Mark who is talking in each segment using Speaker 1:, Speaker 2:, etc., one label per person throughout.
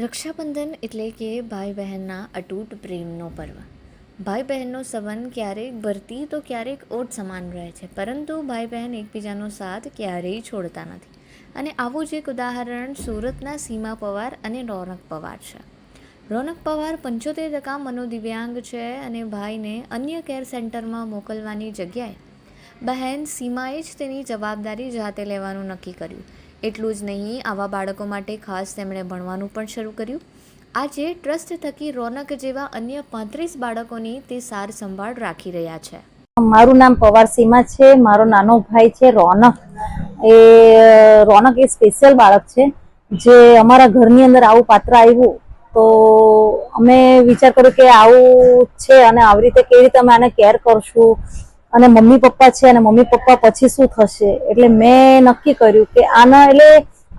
Speaker 1: રક્ષાબંધન એટલે કે ભાઈ બહેનના અતૂટ પ્રેમનો પર્વ. ભાઈ બહેનનો સંબંધ ક્યારેક ભરતી તો ક્યારેક ઓટ સમાન રહે છે, પરંતુ ભાઈ બહેન એકબીજાનો સાથ ક્યારેય છોડતા નથી. અને આવું જ એક ઉદાહરણ સુરતના સીમા પવાર અને રોનક પવાર છે. રોનક પવાર પંચોતેર ટકા મનોદિવ્યાંગ છે અને ભાઈને અન્ય કેર સેન્ટરમાં મોકલવાની જગ્યાએ બહેન સીમાએ જ તેની જવાબદારી જાતે લેવાનું નક્કી કર્યું. એટલું જ નહીં, આવા બાળકો માટે ખાસ તેમણે ભણવાનું પણ શરૂ કર્યું. આજે ટ્રસ્ટ થકી રોનક જેવા અન્ય પાંત્રીસ બાળકોની તે સાર સંભાળ રાખી રહ્યા છે.
Speaker 2: મારું નામ પવાર સીમા છે, મારો નાનો ભાઈ છે રોનક. એ રોનક એ સ્પેશિયલ બાળક છે. જે અમારા ઘરની અંદર આવું પાત્ર આવ્યું તો અમે વિચાર કર્યો કે આવું છે અને આવી રીતે કેવી રીતે અમે આને કેર કરશું અને મમ્મી પપ્પા છે અને મમ્મી પપ્પા પછી શું થશે? એટલે મેં નક્કી કર્યું કે આના, એટલે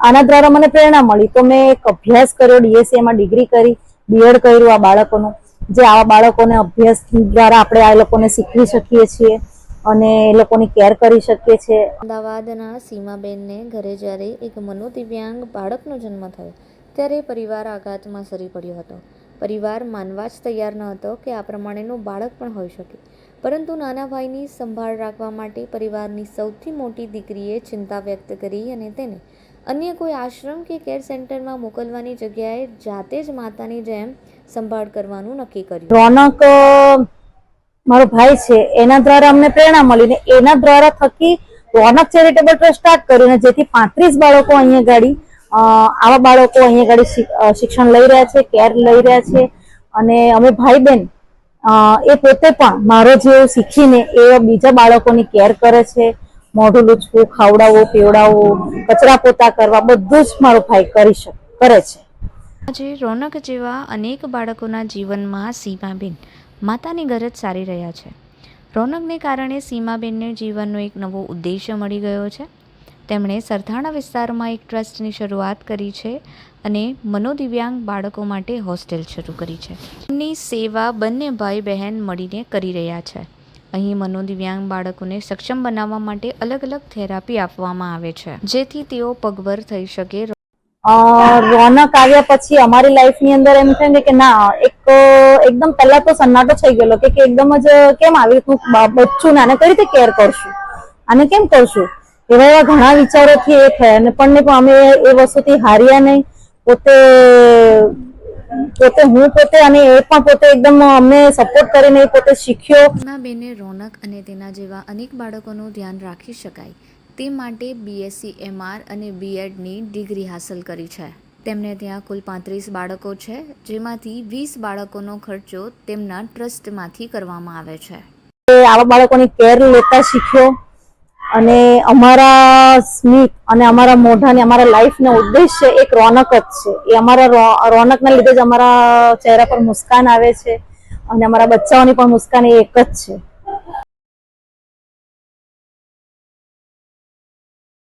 Speaker 2: આના દ્વારા મને પ્રેરણા મળી. તો મેં એક અભ્યાસ કર્યો ડીએસસીમાં ડિગ્રી કરી બીએડ કર્યું આ બાળકોનું. જે આવા બાળકોને અભ્યાસ દ્વારા આપણે આ લોકોને શીખવી શકીએ છીએ અને એ લોકોની કેર કરી શકીએ છીએ.
Speaker 1: અમદાવાદના સીમાબેનને ઘરે જ્યારે એક મનોદિવ્યાંગ બાળકનો જન્મ થયો, ત્યારે પરિવાર આઘાતમાં સરી પડ્યો હતો. પરિવાર માનવા જ તૈયાર ન હતો કે આ પ્રમાણેનું બાળક પણ હોઈ શકે. પરંતુ નાના ભાઈની સંભાળ રાખવા માટે પરિવારની સૌથી મોટી દીકરીએ ચિંતા વ્યક્ત કરી અને તેને અન્ય કોઈ આશ્રમ કે કેર સેન્ટરમાં મોકલવાની જગ્યાએ જાતે જ માતાની જેમ સંભાળ કરવાનું નક્કી કર્યું.
Speaker 2: રોનક મારો ભાઈ છે, એના દ્વારા અમને પ્રેરણા મળી ને એના દ્વારા થકી રોનક ચેરિટેબલ ટ્રસ્ટ સ્ટાર્ટ કર્યું જેથી પાંત્રીસ બાળકો અહીંયા ગાડી આવા બાળકો અહીંયા ગાડી શિક- શિક્ષણ લઈ રહ્યા છે, કેર લઈ રહ્યા છે અને અમે ભાઈ બહેન એ પોતે પણ મારો જેવું શીખીને એ બીજા બાળકોની કેર કરે છે. મોઢું લૂછવું, ખાવડાવવું, પીવડાવવું, કચરા પોતા કરવા બધું જ મારો ભાઈ કરી શકે, કરે છે.
Speaker 1: આજે રોનક જેવા અનેક બાળકોના જીવનમાં સીમાબેન માતાની ગરજ સારી રહ્યા છે. રોનકને કારણે સીમાબેનને જીવનનો એક નવો ઉદ્દેશ્ય મળી ગયો છે. તેમણે સરથાણા વિસ્તારમાં એક ટ્રસ્ટની શરૂઆત કરી છે અને મનોદિવ્યાંગ બાળકો માટે હોસ્ટેલ શરૂ કરી છે. એમની સેવા બંને ભાઈ બહેન મળીને કરી રહ્યા છે. અહીં મનોદિવ્યાંગ બાળકોને સક્ષમ બનાવવા માટે અલગ અલગ થેરાપી આપવામાં આવે છે, જેથી તેઓ પગભર થઈ શકે.
Speaker 2: રોનક આવ્યા પછી અમારી લાઈફની અંદર એમ થયું કે ના, એક, એકદમ પહેલા તો સન્નાટો થઈ ગયેલો કે એકદમ જ કેમ આવી રીતનું બચ્ચું ને આને કઈ રીતે કેર કરશું? આને કેમ કરશું? એવા એવા ઘણા વિચારોથી એ થયા અને પણ પણ અમે એ વસ્તુથી હાર્યા નહીં. પોતે પોતે હું પોતે અને એ પણ પોતે એકદમ અમને સપોર્ટ કરીને પોતે શીખ્યો.
Speaker 1: બેને રોનક અને તેના જેવા અનેક બાળકોનું ધ્યાન રાખી શકાય. તે માટે બીએસસી એમઆર અને બીએડની ડિગ્રી હાંસલ કરી છે. તેમને ત્યાં કુલ પાંત્રીસ બાળકો છે જેમાંથી વીસ બાળકોનો ખર્ચો તેમના ટ્રસ્ટમાંથી કરવામાં આવે છે.
Speaker 2: આવા બાળકોની કેર લેતા શીખ્યો. અને અમારા સ્મિત અને અમારા મોઢા ને અમારા લાઈફ નો ઉદ્દેશ્ય એક રોનક જ છે. એ અમારા રોનકના લીધે જ અમારા ચહેરા પર મુસ્કાન આવે છે અને અમારા બચ્ચાઓની પણ મુસ્કાન એ એક જ છે.